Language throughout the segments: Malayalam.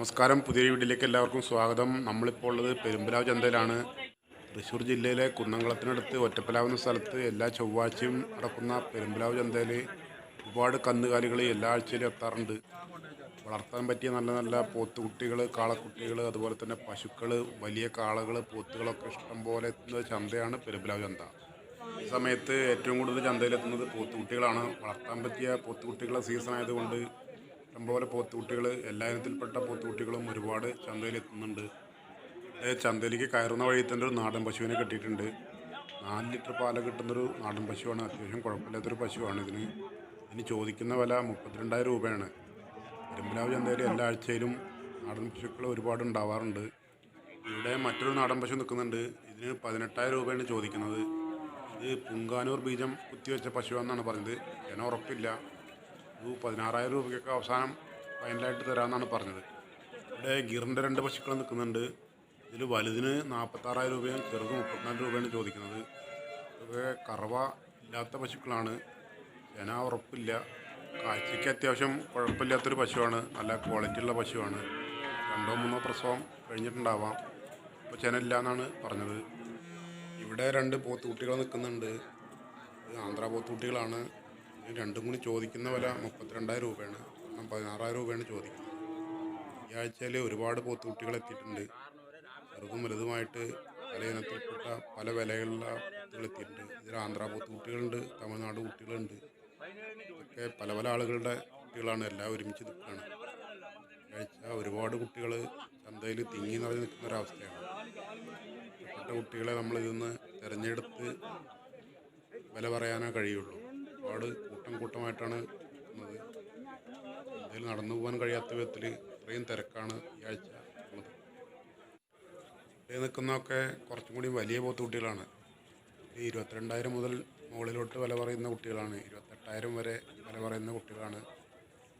നമസ്കാരം. പുതിയ വീട്ടിലേക്ക് എല്ലാവർക്കും സ്വാഗതം. നമ്മളിപ്പോൾ ഉള്ളത് പെരുമ്പലാവ് ചന്തയിലാണ്. തൃശ്ശൂർ ജില്ലയിലെ കുന്നംകുളത്തിനടുത്ത് ഒറ്റപ്പലാവ് എന്ന സ്ഥലത്ത് എല്ലാ ചൊവ്വാഴ്ചയും നടക്കുന്ന പെരുമ്പലാവ് ചന്തയിൽ ഒരുപാട് കന്നുകാലികൾ എല്ലാ ആഴ്ചയിലും എത്താറുണ്ട്. വളർത്താൻ പറ്റിയ നല്ല നല്ല പോത്തുകുട്ടികൾ കാളക്കുട്ടികൾ അതുപോലെ തന്നെ പശുക്കൾ വലിയ കാളകൾ പോത്തുകളൊക്കെ ഇഷ്ടം പോലെ എത്തുന്ന ചന്തയാണ് പെരുമ്പലാവ് ചന്ത. ഈ സമയത്ത് ഏറ്റവും കൂടുതൽ ചന്തയിലെത്തുന്നത് പോത്തുകുട്ടികളാണ്. വളർത്താൻ പറ്റിയ പോത്തുകുട്ടികളുടെ സീസൺ ആയതുകൊണ്ട് ഇഷ്ടംപോലെ പോത്തുകുട്ടികൾ എല്ലാ ഇനത്തിൽപ്പെട്ട പോത്തുകുട്ടികളും ഒരുപാട് ചന്തയിൽ എത്തുന്നുണ്ട്. ചന്തയിലേക്ക് കയറുന്ന വഴി തന്നെ ഒരു നാടൻ പശുവിനെ കെട്ടിയിട്ടുണ്ട്. നാല് ലിറ്റർ പാൽ കിട്ടുന്നൊരു നാടൻ പശുവാണ്. അത്യാവശ്യം കുഴപ്പമില്ലാത്തൊരു പശുവാണ് ഇതിന്. ഇനി ചോദിക്കുന്ന വില മുപ്പത്തിരണ്ടായിരം രൂപയാണ്. പെരുമ്പലാവ് ചന്തയിൽ എല്ലാ ആഴ്ചയിലും നാടൻ പശുക്കൾ ഒരുപാട് ഉണ്ടാവാറുണ്ട്. ഇവിടെ മറ്റൊരു നാടൻ പശു നിൽക്കുന്നുണ്ട്. ഇതിന് പതിനെട്ടായിരം രൂപയാണ് ചോദിക്കുന്നത്. ഇത് പുങ്കാനൂർ ബീജം കുത്തിവെച്ച പശുവാണെന്നാണ് പറഞ്ഞത്. ഞാൻ ഉറപ്പില്ല. പതിനാറായിരം രൂപയ്ക്കൊക്കെ അവസാനം ഫൈനലായിട്ട് തരാമെന്നാണ് പറഞ്ഞത്. ഇവിടെ ഗിറിന്റെ രണ്ട് പശുക്കൾ നിൽക്കുന്നുണ്ട്. ഇതിൽ വലുതിന് നാൽപ്പത്താറായിരം രൂപയും ചെറുത് മുപ്പത്തിനാല് രൂപയാണ് ചോദിക്കുന്നത്. ഇതൊക്കെ കറവ ഇല്ലാത്ത പശുക്കളാണ്. ജന ഉറപ്പില്ല. കാഴ്ചയ്ക്ക് അത്യാവശ്യം കുഴപ്പമില്ലാത്തൊരു പശുവാണ്. നല്ല ക്വാളിറ്റി ഉള്ള പശുവാണ്. രണ്ടോ മൂന്നോ പ്രസവം കഴിഞ്ഞിട്ടുണ്ടാവാം. ഇപ്പോൾ ചെനയില്ല എന്നാണ് പറഞ്ഞത്. ഇവിടെ രണ്ട് പോത്തുകുട്ടികൾ നിൽക്കുന്നുണ്ട്. ആന്ധ്രാ പോത്തുകുട്ടികളാണ്. രണ്ടും കൂടി ചോദിക്കുന്ന വില മുപ്പത്തിരണ്ടായിരം രൂപയാണ്. കാരണം പതിനാറായിരം രൂപയാണ് ചോദിക്കുന്നത്. ഈ ആഴ്ചയിൽ ഒരുപാട് പോത്തുകുട്ടികൾ എത്തിയിട്ടുണ്ട്. ചെറുതും വലുതുമായിട്ട് പല ഇനത്തിൽപ്പെട്ട പല വിലകളിലുള്ള കുട്ടികൾ എത്തിയിട്ടുണ്ട്. ഇതിൽ ആന്ധ്രാ പോത്തുകുട്ടികളുണ്ട് തമിഴ്നാട് കുട്ടികളുണ്ട്. ഇതൊക്കെ പല പല ആളുകളുടെ കുട്ടികളാണ്. എല്ലാം ഒരുമിച്ച് നിൽക്കുകയാണ്. ആഴ്ച ഒരുപാട് കുട്ടികൾ ചന്തയിൽ തിങ്ങി നിറഞ്ഞ് നിൽക്കുന്ന ഒരവസ്ഥയാണ് ഇഷ്ടപ്പെട്ട കുട്ടികളെ നമ്മൾ നിന്ന് തിരഞ്ഞെടുത്ത് വില പറയാനേ കഴിയുള്ളൂ. ഒരുപാട് കൂട്ടം കൂട്ടമായിട്ടാണ് ചന്തയിൽ നടന്നു പോകാൻ കഴിയാത്ത വിധത്തിൽ ഇത്രയും തിരക്കാണ് ഈ ആഴ്ച ഉള്ളത് ഇവിടെ നിൽക്കുന്നതൊക്കെ കുറച്ചും കൂടി വലിയ പോത്ത് കുട്ടികളാണ്. ഇരുപത്തിരണ്ടായിരം മുതൽ മുകളിലോട്ട് വില പറയുന്ന കുട്ടികളാണ്. ഇരുപത്തെട്ടായിരം വരെ വില പറയുന്ന കുട്ടികളാണ്.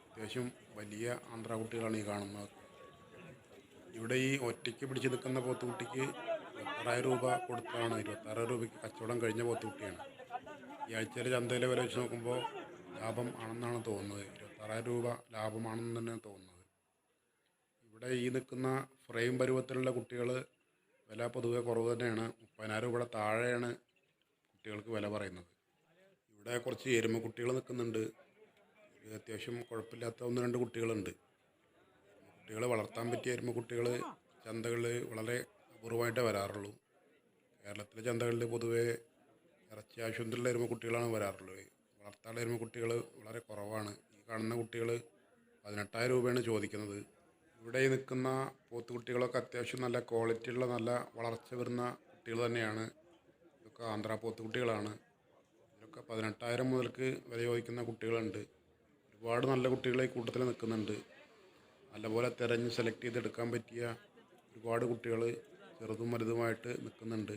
അത്യാവശ്യം വലിയ ആന്ധ്ര കുട്ടികളാണ് ഈ കാണുന്നത്. ഇവിടെ ഈ ഒറ്റയ്ക്ക് പിടിച്ച് നിൽക്കുന്ന പോത്തുകുട്ടിക്ക് ഇരുപത്താറായിരം രൂപ കൊടുത്താണ് ഇരുപത്താറായിരം രൂപയ്ക്ക് കച്ചവടം കഴിഞ്ഞ പോത്തുകുട്ടിയാണ് ഈ ആഴ്ചയിലെ ചന്തയിലെ വില വെച്ച് നോക്കുമ്പോൾ ലാഭം ആണെന്നാണ് തോന്നുന്നത്. ഇരുപത്താറായിരം രൂപ ലാഭമാണെന്ന് തന്നെ തോന്നുന്നത്. ഇവിടെ ഈ നിൽക്കുന്ന ഫ്രെയിം പരുവത്തിലുള്ള കുട്ടികൾ വില പൊതുവെ കുറവ് തന്നെയാണ്. മുപ്പതിനായിരം രൂപയുടെ താഴെയാണ് കുട്ടികൾക്ക് വില പറയുന്നത്. ഇവിടെ കുറച്ച് എരുമ കുട്ടികൾ നിൽക്കുന്നുണ്ട്. അത്യാവശ്യം കുഴപ്പമില്ലാത്ത ഒന്ന് രണ്ട് കുട്ടികളുണ്ട്. കുട്ടികളെ വളർത്താൻ പറ്റിയ എരുമ കുട്ടികൾ ചന്തകളിൽ വളരെ അപൂർവമായിട്ടേ വരാറുള്ളൂ. കേരളത്തിലെ ചന്തകളിൽ പൊതുവേ ഇറച്ചി ആവശ്യത്തിലുള്ള എരുമ കുട്ടികളാണ് വരാറുള്ളത്. വളർത്താനുള്ള വരുമ്പോൾ കുട്ടികൾ വളരെ കുറവാണ്. ഈ കാണുന്ന കുട്ടികൾ പതിനെട്ടായിരം രൂപയാണ് ചോദിക്കുന്നത്. ഇവിടെ നിൽക്കുന്ന പോത്തുകുട്ടികളൊക്കെ അത്യാവശ്യം നല്ല ക്വാളിറ്റിയുള്ള നല്ല വളർച്ച വരുന്ന കുട്ടികൾ തന്നെയാണ്. ഇതൊക്കെ ആന്ധ്ര പോത്തുകുട്ടികളാണ് ഇതൊക്കെ പതിനെട്ടായിരം മുതൽക്ക് വില ചോദിക്കുന്ന കുട്ടികളുണ്ട്. ഒരുപാട് നല്ല കുട്ടികൾ ഈ കൂട്ടത്തിൽ നിൽക്കുന്നുണ്ട്. നല്ലപോലെ തിരഞ്ഞ് സെലക്ട് ചെയ്തെടുക്കാൻ പറ്റിയ ഒരുപാട് കുട്ടികൾ ചെറുതും വലുതുമായിട്ട് നിൽക്കുന്നുണ്ട്.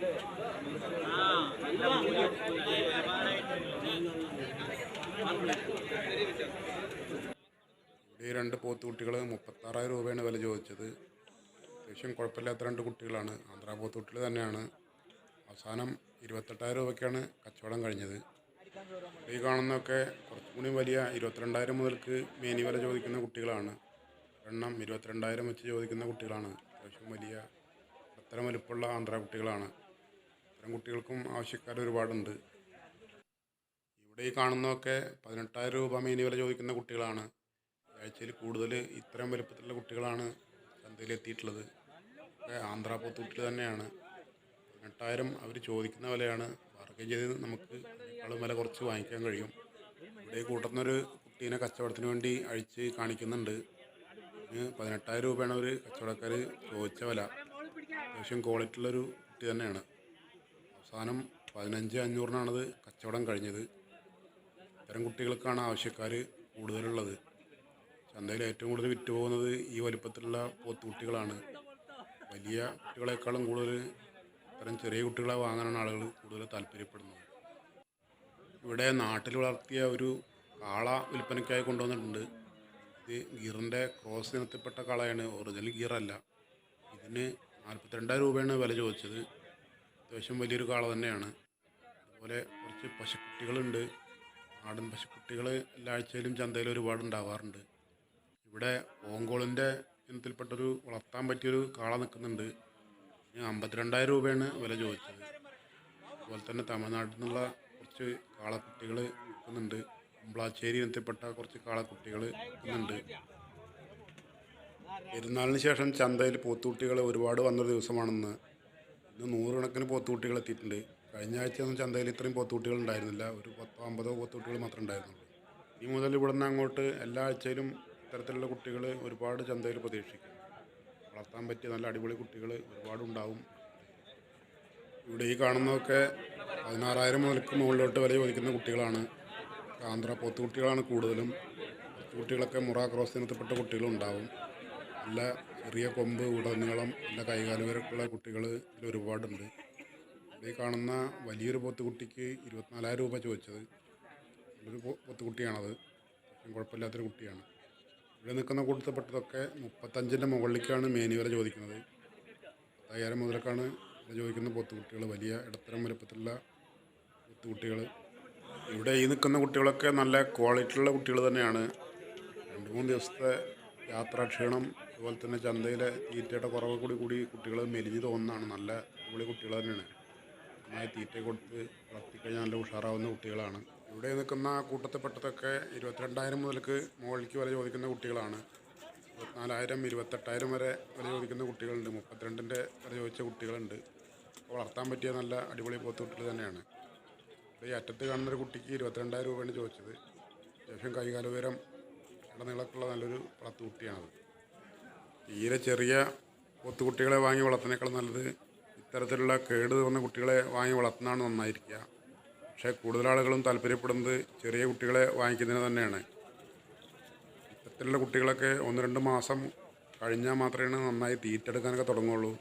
ഈ രണ്ട് പോത്തുകുട്ടികൾ മുപ്പത്താറായിരം രൂപയാണ് വില ചോദിച്ചത്. അത്യാവശ്യം കുഴപ്പമില്ലാത്ത രണ്ട് കുട്ടികളാണ്. ആന്ധ്രാ പോത്തുകുട്ടികൾ തന്നെയാണ്. അവസാനം ഇരുപത്തെട്ടായിരം രൂപയ്ക്കാണ് കച്ചവടം കഴിഞ്ഞത്. ഈ കാണുന്നതൊക്കെ കുറച്ചും കൂടി വലിയ ഇരുപത്തിരണ്ടായിരം മുതൽക്ക് മേനി വില ചോദിക്കുന്ന കുട്ടികളാണ്. എണ്ണം ഇരുപത്തിരണ്ടായിരം വെച്ച് ചോദിക്കുന്ന കുട്ടികളാണ്. അത്യാവശ്യം വലിയ അത്തരം വലുപ്പമുള്ള ആന്ധ്രാ കുട്ടികളാണ്. അത്തരം കുട്ടികൾക്കും ആവശ്യക്കാർ ഒരുപാടുണ്ട്. ഇവിടെ ഈ കാണുന്നതൊക്കെ പതിനെട്ടായിരം രൂപ മീനി വില ചോദിക്കുന്ന കുട്ടികളാണ്. ആഴ്ചയിൽ കൂടുതൽ ഇത്തരം വലുപ്പത്തിലുള്ള കുട്ടികളാണ് ചന്തയിലെത്തിയിട്ടുള്ളത് ഒക്കെ ആന്ധ്ര പോത്തൂട്ടിൽ തന്നെയാണ്. പതിനെട്ടായിരം അവർ ചോദിക്കുന്ന വിലയാണ്. ബാർഗൈൻ ചെയ്ത് നമുക്ക് അതിനേക്കാളും വില കുറച്ച് വാങ്ങിക്കാൻ കഴിയും. ഇവിടെ കൂട്ടുന്നൊരു കുട്ടീനെ കച്ചവടത്തിന് വേണ്ടി അഴിച്ച് കാണിക്കുന്നുണ്ട്. പതിനെട്ടായിരം രൂപയാണ് അവർ കച്ചവടക്കാർ ചോദിച്ച വില. അത്യാവശ്യം ക്വാളിറ്റി ഉള്ളൊരു കുട്ടി തന്നെയാണ്. അവസാനം പതിനഞ്ച് അഞ്ഞൂറിനാണത് കച്ചവടം കഴിഞ്ഞത്. ഇത്തരം കുട്ടികൾക്കാണ് ആവശ്യക്കാർ കൂടുതലുള്ളത്. ചന്തയിൽ ഏറ്റവും കൂടുതൽ വിറ്റ് പോകുന്നത് ഈ വലിപ്പത്തിലുള്ള പോത്തുകുട്ടികളാണ് വലിയ കുട്ടികളെക്കാളും കൂടുതൽ ഇത്തരം ചെറിയ കുട്ടികളെ വാങ്ങാനാണ് ആളുകൾ കൂടുതൽ താല്പര്യപ്പെടുന്നത്. ഇവിടെ നാട്ടിൽ വളർത്തിയ ഒരു കാള വിൽപ്പനയ്ക്കായി കൊണ്ടുവന്നിട്ടുണ്ട്. ഇത് ഗീറിന്റെ ക്രോസ് ഇനത്തിൽപ്പെട്ട കാളയാണ്. ഒറിജിനൽ ഗീറല്ല. ഇതിന് നാൽപ്പത്തിരണ്ടായിരം രൂപയാണ് വില ചോദിച്ചത്. അത്യാവശ്യം വലിയൊരു കാള തന്നെയാണ്. അതുപോലെ കുറച്ച് പശുക്കുട്ടികളുണ്ട്. നാടൻ പശുക്കുട്ടികൾ എല്ലാ ആഴ്ചയിലും ചന്തയിൽ ഒരുപാട് ഉണ്ടാവാറുണ്ട്. ഇവിടെ ഓങ്കോളിന്റെ ഇനത്തിൽപ്പെട്ടൊരു വളർത്താൻ പറ്റിയൊരു കാള നിൽക്കുന്നുണ്ട്. അമ്പത്തിരണ്ടായിരം രൂപയാണ് വില ചോദിച്ചത്. അതുപോലെ തന്നെ തമിഴ്നാട്ടിൽ നിന്നുള്ള കുറച്ച് കാളക്കുട്ടികൾ നിൽക്കുന്നുണ്ട്. കുമ്പളാശ്ശേരി ഇനത്തിൽപ്പെട്ട കുറച്ച് കാളക്കുട്ടികൾ നിൽക്കുന്നുണ്ട്. പെരുന്നാളിന് ശേഷം ചന്തയിൽ പോത്തുകുട്ടികൾ ഒരുപാട് വന്നൊരു ദിവസമാണെന്ന് ഇന്ന് നൂറുകണക്കിന് പോത്തുകുട്ടികൾ എത്തിയിട്ടുണ്ട്. കഴിഞ്ഞ ആഴ്ച ഒന്നും ചന്തയിൽ ഇത്രയും പോത്തുകുട്ടികൾ ഉണ്ടായിരുന്നില്ല. ഒരു പത്തോ അമ്പതോ പോത്തുകുട്ടികൾ മാത്രമേ ഉണ്ടായിരുന്നുള്ളൂ. ഇനി മുതൽ ഇവിടെ നിന്ന് അങ്ങോട്ട് എല്ലാ ആഴ്ചയിലും ഇത്തരത്തിലുള്ള കുട്ടികൾ ഒരുപാട് ചന്തയിൽ പ്രതീക്ഷിക്കും. വളർത്താൻ പറ്റിയ നല്ല അടിപൊളി കുട്ടികൾ ഒരുപാടുണ്ടാവും ഇവിടെ ഈ കാണുന്നതൊക്കെ പതിനാറായിരം മുതൽക്ക് മുകളിലോട്ട് വില ചോദിക്കുന്ന കുട്ടികളാണ്. ആന്ധ്ര പോത്തുകുട്ടികളാണ് കൂടുതലും. കുട്ടികളൊക്കെ മുറ ക്രോസ് ഇനത്തിൽപ്പെട്ട കുട്ടികളുണ്ടാവും. നല്ല ചെറിയ കൊമ്പ് ഉടനീളം നല്ല വരെയുള്ള കുട്ടികൾ ഇതിൽ ഒരുപാടുണ്ട്. ഇവിടെ ഈ കാണുന്ന വലിയൊരു പോത്തുകുട്ടിക്ക് ഇരുപത്തിനാലായിരം രൂപ ചോദിച്ചത്. നല്ലൊരു പോത്തുകുട്ടിയാണത്. കുഴപ്പമില്ലാത്തൊരു കുട്ടിയാണ്. ഇവിടെ നിൽക്കുന്ന കൂട്ടത്തിൽപ്പെട്ടതൊക്കെ മുപ്പത്തഞ്ചിന്റെ മുകളിലേക്കാണ് മേനി വില ചോദിക്കുന്നത്. പത്തായിരം മുതലൊക്കെയാണ് വില ചോദിക്കുന്ന പോത്തുകുട്ടികൾ വലിയ ഇടത്തരം വലുപ്പത്തിലുള്ള പോത്തുകുട്ടികൾ ഇവിടെ ഈ നിൽക്കുന്ന കുട്ടികളൊക്കെ നല്ല ക്വാളിറ്റിയുള്ള കുട്ടികൾ തന്നെയാണ്. രണ്ട് മൂന്ന് ദിവസത്തെ യാത്രാക്ഷീണം അതുപോലെ തന്നെ ചന്തയിലെ തീറ്റയുടെ കുറവ് കൂടി കൂടി കുട്ടികൾ മെലിഞ്ഞ് തോന്നുന്നതാണ്. നല്ല അടിപൊളി കുട്ടികൾ തന്നെയാണ്. നന്നായി തീറ്റ കൊടുത്ത് വളർത്തിക്കഴിഞ്ഞാൽ നല്ല ഉഷാറാവുന്ന കുട്ടികളാണ്. ഇവിടെ നിൽക്കുന്ന കൂട്ടത്തിൽപ്പെട്ടതൊക്കെ ഇരുപത്തിരണ്ടായിരം മുതൽക്ക് മുകളിലേക്ക് വില ചോദിക്കുന്ന കുട്ടികളാണ്. ഇരുപത്തിനാലായിരം ഇരുപത്തെട്ടായിരം വരെ വില ചോദിക്കുന്ന കുട്ടികളുണ്ട്. മുപ്പത്തിരണ്ടിന്റെ വില ചോദിച്ച കുട്ടികളുണ്ട്. വളർത്താൻ പറ്റിയ നല്ല അടിപൊളി പോത്തുകുട്ടികൾ തന്നെയാണ്. ഈ അറ്റത്ത് കാണുന്നൊരു കുട്ടിക്ക് ഇരുപത്തിരണ്ടായിരം രൂപയാണ് ചോദിച്ചത്. അത്യാവശ്യം കൈകാല ഉയരം ഇടനീളക്കുള്ള നല്ലൊരു വളർത്തുകുട്ടിയാണത് തീരെ ചെറിയ കൊത്തുകുട്ടികളെ വാങ്ങി വളർത്തുന്നേക്കാൾ നല്ലത് ഇത്തരത്തിലുള്ള കേട് തോന്നുന്ന കുട്ടികളെ വാങ്ങി വളർത്തുന്നതാണ് നന്നായിരിക്കുക. പക്ഷേ കൂടുതൽ ആളുകളും താല്പര്യപ്പെടുന്നത് ചെറിയ കുട്ടികളെ വാങ്ങിക്കുന്നതിന് തന്നെയാണ്. ഇത്തരത്തിലുള്ള കുട്ടികളൊക്കെ ഒന്ന് രണ്ട് മാസം കഴിഞ്ഞാൽ മാത്രമേ നന്നായി തീറ്റെടുക്കാനൊക്കെ തുടങ്ങുള്ളൂ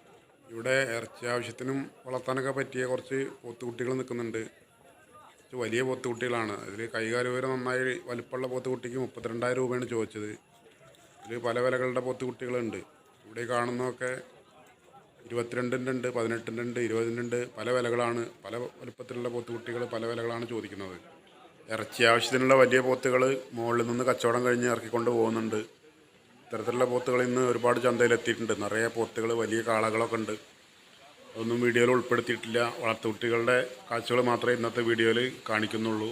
ഇവിടെ ഇറച്ചി ആവശ്യത്തിനും വളർത്താനൊക്കെ പറ്റിയ കുറച്ച് പോത്തുകുട്ടികൾ നിൽക്കുന്നുണ്ട്. വലിയ പോത്തുകുട്ടികളാണ്. അതിൽ കൈകാലുവരെ നന്നായി വലിപ്പമുള്ള പോത്തുകുട്ടിക്ക് മുപ്പത്തിരണ്ടായിരം രൂപയാണ് ചോദിച്ചത്. ഇതിൽ പല വിലകളുടെ പോത്തുകുട്ടികളുണ്ട്. ഇവിടെ കാണുന്നതൊക്കെ ഇരുപത്തിരണ്ടിന്റെ ഉണ്ട് പതിനെട്ടിന്റെ ഉണ്ട് ഇരുപതിന്റെ ഉണ്ട്. പല വിലകളാണ്. പല വലുപ്പത്തിലുള്ള പോത്തുകുട്ടികൾ പല വിലകളാണ് ചോദിക്കുന്നത്. ഇറച്ചി ആവശ്യത്തിനുള്ള വലിയ പോത്തുകൾ മുകളിൽ നിന്ന് കച്ചവടം കഴിഞ്ഞ് ഇറക്കിക്കൊണ്ട് പോകുന്നുണ്ട്. ഇത്തരത്തിലുള്ള പോത്തുകൾ ഇന്ന് ഒരുപാട് ചന്തയിലെത്തിയിട്ടുണ്ട്. നിറയെ പോത്തുകൾ വലിയ കാളകളൊക്കെ ഉണ്ട്. ഒന്നും വീഡിയോയിൽ ഉൾപ്പെടുത്തിയിട്ടില്ല. വളർത്തു കുട്ടികളുടെ കാഴ്ചകൾ മാത്രമേ ഇന്നത്തെ വീഡിയോയിൽ കാണിക്കുന്നുള്ളൂ.